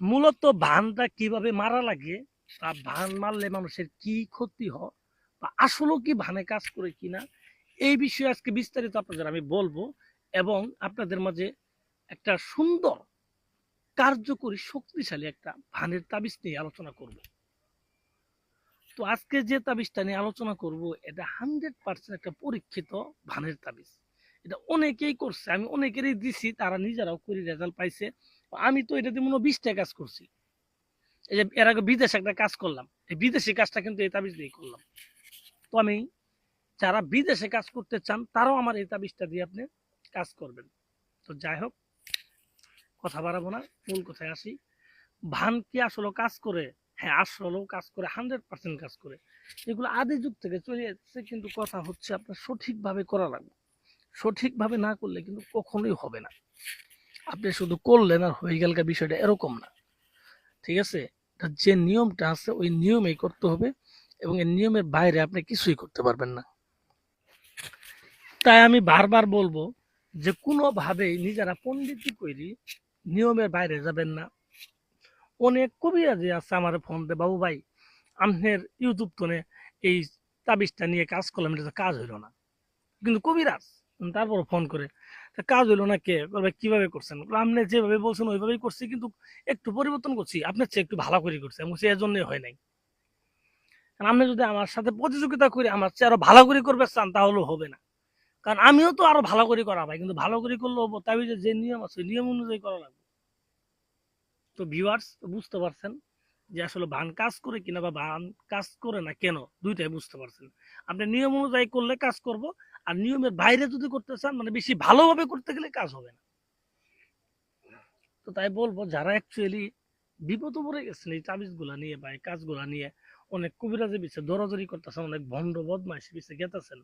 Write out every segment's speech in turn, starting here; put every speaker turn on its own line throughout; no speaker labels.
মূলত ভানটা কীভাবে মারা লাগে বা ভান মারলে মানুষের কি ক্ষতি হয়, বা আসলেও কি ভানে কাজ করে কিনা, এই বিষয়ে আজকে বিস্তারিত আপনাদের আমি বলব এবং আপনাদের মাঝে একটা সুন্দর, কার্যকরী, শক্তিশালী একটা ভানের তাবিজ নিয়ে আলোচনা করব। তো আজকে যে তাবিজটা নিয়ে আলোচনা করব, এটা হান্ড্রেড পার্সেন্ট একটা পরীক্ষিত ভানের তাবিজ। এটা অনেকেই করছে, আমি অনেকেরই দিছি, তারা নিজেরাও করে, রেজাল্ট পাইছে। আমি তো এটা দিয়ে মনে বিশটা কাজ করছি। এই যে এর আগে বিদেশে একটা কাজ করলাম। এই বিদেশি কাজটা কিন্তু এই তাবিজ দিয়ে করলাম। তো আমি, যারা বিদেশে কাজ করতে চান, তারাও আমার এই তাবিজটা দিয়ে আপনি কাজ করবেন। তো যাই হোক, কথা বাড়াবো না, মূল কথায় আসি। ভান কি আসলে কাজ করে? হ্যাঁ আসলেও কাজ করে, হান্ড্রেড পার্সেন্ট কাজ করে। এগুলো আদি যুগ থেকে চলে যাচ্ছে কিন্তু কথা হচ্ছে আপনার সঠিকভাবে করা লাগবে। সঠিকভাবে না করলে কিন্তু কখনোই হবে না। আপনি শুধু করলেন আর হয়ে গেল বিষয়টা এরকম না। ঠিক আছে? যে নিয়মটা আছে, ওই নিয়মেই করতে হবে এবং এই নিয়মের বাইরে আপনি কিছুই করতে পারবেন না। তাই আমি বারবার বলব যে কোনোভাবেই নিজেরা পণ্ডিতি করি নিয়মের বাইরে যাবেন না। অনেক কবিরাজি আছে আমার ফোন দে বাবু ভাই। আপনার ইউটিউব তোনে এই তাবিজটা নিয়ে কাজ করলাম, এটা কাজ হইল না। কিন্তু কবিরাজ তারপর ফোন করে। কাজ হইল না কে? বলবে কীভাবে করছেন? আপনি যেভাবে বলছেন, ওইভাবেই করছি, কিন্তু একটু পরিবর্তন করছি। আপনার চেয়ে একটু ভালো করে করছি আমি এর জন্যই হয় নাই। আপনি যদি আমার সাথে প্রতিযোগিতা করে আমার চেয়ে আরও ভালো করে করবে চান তাহলে হবে না। কারণ আমিও তো আরও ভালো করে করা ভাই, কিন্তু ভালো করে করলে হব। তাই যে যে নিয়ম আছে নিয়ম অনুযায়ী করা লাগবে। তো ভিউয়ার্স বুঝতে পারছেন যে আসলে ভান কাজ করে কিনা বা ভান কাজ করে না কেন, দুইটাই বুঝতে পারছেন। আপনি নিয়ম অনুযায়ী করলে কাজ করব, আর নিয়মের বাইরে যদি করতে চান মানে বেশি ভালোভাবে করতে গেলে কাজ হবে না। তো তাই বলব, যারা অ্যাকচুয়ালি বিপদে পড়ে গেছেন, এই তাবিজগুলা নিয়ে বা এই কাজগুলা নিয়ে অনেক কবিরাজে পিছিয়ে দরাদরি করতেছেন, অনেক ভণ্ড বদমাইশ পিছিয়ে গেতেছেন।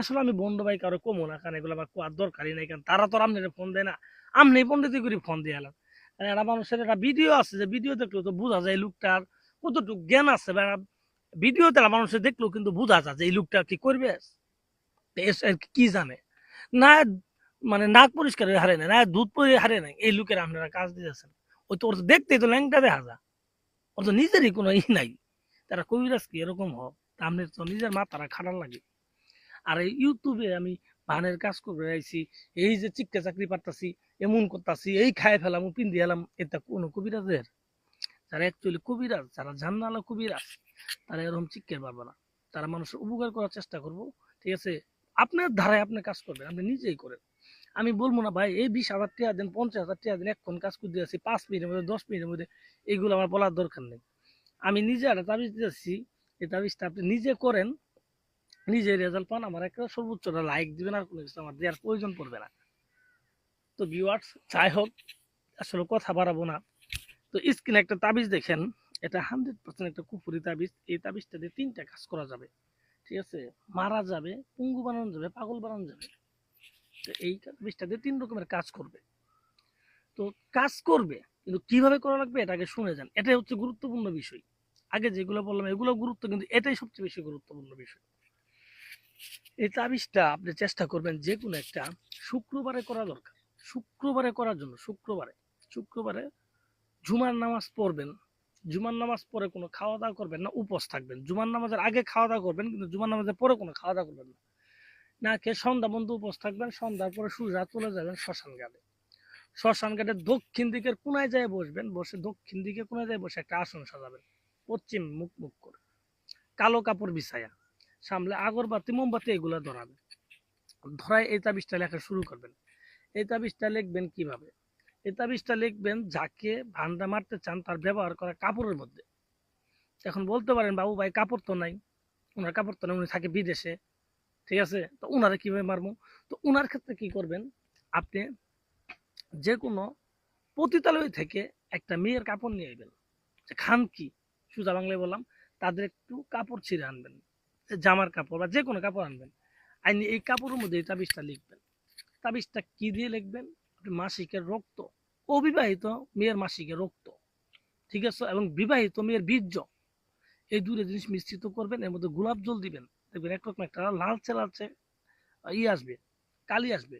আসলে আমি বন্ড ভাই কারও কমো না, কারণ এগুলো আমার কোয়ার দরকারই নাই, কারণ তারা তো আর আপনার ফোন দেয় না। আমনি পন্ডিতি করে ফোন দিয়ে এলাম। একটা মানুষের একটা ভিডিও আছে, যে ভিডিও দেখলেও তো বোঝা যায় লোকটার কতটুকু জ্ঞান আছে। বা ভিডিওতে মানুষের দেখলেও কিন্তু বোঝা যায় যে এই লোকটা কি করবে। কি জানে? না মানে নাক পরিষ্কার হারে না না, দুধ পরে হারে নাই, এই লোকের আপনারা কাজ দিয়েছেন ওই তো ওর তো দেখতেই তো ল্যাংটা দেখা যায়। ওর তো নিজেরই কোনো ই নাই। তারা কবিরাজ কি এরকম হোক? তা আপনার তো নিজের মাথারা খারাপ লাগে। আর এই ইউটিউবে আমি ভানের কাজ করে আইছি, এই যে চিক্কা চাকরি পারতাছি, এমন করতাছি, এই খায় ফেলাম পিন দিয়ে এলাম, এটা কোনো কবিরাজের? যারা অ্যাকচুয়ালি কবিরাজ, যারা জান্নালা কবিরাজ, তারা এরকম চিক্কের পারবে না। তারা মানুষের উপকার করার চেষ্টা করব, ঠিক আছে? আপনার ধারায় আপনি কাজ করবেন, আপনি নিজেই করেন। আমি বলব না ভাই, এই বিশ হাজার টাকা দেন, পঞ্চাশ হাজার টাকা দেন, এখন কাজ করে দিয়েছি পাঁচ মিনিটের মধ্যে, দশ মিনিটের মধ্যে এইগুলো আমার বলার দরকার নেই। আমি নিজে একটা তাবিজ দিয়েছি এই তাবিজটা আপনি নিজে করেন নিজে রেজাল্ট পান, আমার একটা সর্বোচ্চটা লাইক দিবেন আর কোনো কিছু আমার দেওয়ার প্রয়োজন পড়বে না। তো ভিউয়ার্স যাই হোক, আসলে কথা বাড়াবো না। তো স্ক্রিনে একটা তাবিজ দেখেন, এটা হান্ড্রেড পার্সেন্ট একটা কুপুরি তাবিজ। এই তাবিজটা দিয়ে তিনটা কাজ করা যাবে, ঠিক আছে? মারা যাবে, পুঙ্গু বানানো যাবে, পাগল বানানো যাবে। তো এই তাবিজটা দিয়ে তিন রকমের কাজ করবে। তো কাজ করবে, কিন্তু কীভাবে করা লাগবে এটাকে শুনে যান। এটাই হচ্ছে গুরুত্বপূর্ণ বিষয়। আগে যেগুলো বললাম এগুলো গুরুত্ব কিন্তু এটাই সবচেয়ে বেশি গুরুত্বপূর্ণ বিষয়। এই তাবিজটা আপনি চেষ্টা করবেন যে কোনো একটা শুক্রবারে করা দরকার। শুক্রবারে করার জন্য, শুক্রবারে শুক্রবারে জুমার নামাজ পড়বেন। জুমার নামাজ পরে কোনো খাওয়া দাওয়া করবেন না, উপোস থাকবেন। জুমার নামাজের আগে খাওয়া দাওয়া করবেন, কিন্তু জুমার নামাজের পরে কোনো খাওয়া দাওয়া করবেন না। না খেয়ে সন্ধ্যা বন্ধু উপোস থাকবেন, সন্ধ্যার পরে সূর্য চলে যাবেন শ্মশান ঘাটে। শ্মশান ঘাটে দক্ষিণ দিকের কোনায় যায় বসবেন, বসে দক্ষিণ দিকে কোনায় যায় বসে একটা আসন সাজাবেন, পশ্চিম মুখ মুখ করে। কালো কাপড় বিছায়া। সামনে আগরবাতি, মোমবাতি এগুলো ধরাবে। ধরায় এই তাবিজটা লেখা শুরু করবেন। এই তাবিজটা লিখবেন কীভাবে? এই তাবিজটা লিখবেন যাকে ভান্ডা মারতে চান তার ব্যবহার করা কাপড়ের মধ্যে। এখন বলতে পারেন, বাবু ভাই, কাপড় তো নাই। ওনার কাপড় তো নাই, উনি থাকে বিদেশে। ঠিক আছে? তো ওনারা কীভাবে মারবো? তো ওনার ক্ষেত্রে কি করবেন? আপনি যে কোনো পতিতালয় থেকে একটা মেয়ের কাপড় নিয়ে আসবেন খান কি সুজা বাংলায় বললাম, তাদের একটু কাপড় ছিঁড়ে আনবেন। জামার কাপড় বা যে কোনো কাপড় আনবেন। আইনি এই কাপড়ের মধ্যে এই তাবিজটা লিখবেন। তাবিজটা কি দিয়ে লিখবেন? মাসিকের রক্ত। অবিবাহিত মেয়ের মাসিকের রক্ত। ঠিক আছে? এবং বিবাহিত মেয়ের বীর্য। এই দুটো জিনিস মিশ্রিত করবেন, এর মধ্যে গোলাপ জল দিবেন। দেখবেন একরকম একটা লালচে লালচে ই আসবে, কালি আসবে।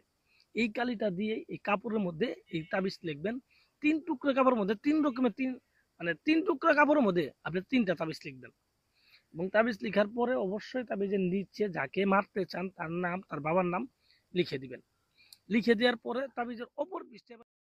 এই কালিটা দিয়ে এই কাপড়ের মধ্যে এই তাবিজ লিখবেন। তিন টুকরা কাপড়ের মধ্যে তিন রকমের তিন মানে তিন টুকরা কাপড়ের মধ্যে আপনি তিনটা তাবিজ লিখবেন। এবং তাবিজ লিখার পরে অবশ্যই তাবিজের নিচে যাকে মারতে চান তার নাম, তার বাবার নাম লিখে দিবেন। লিখে দেওয়ার পরে তাবিজের অপর পৃষ্ঠে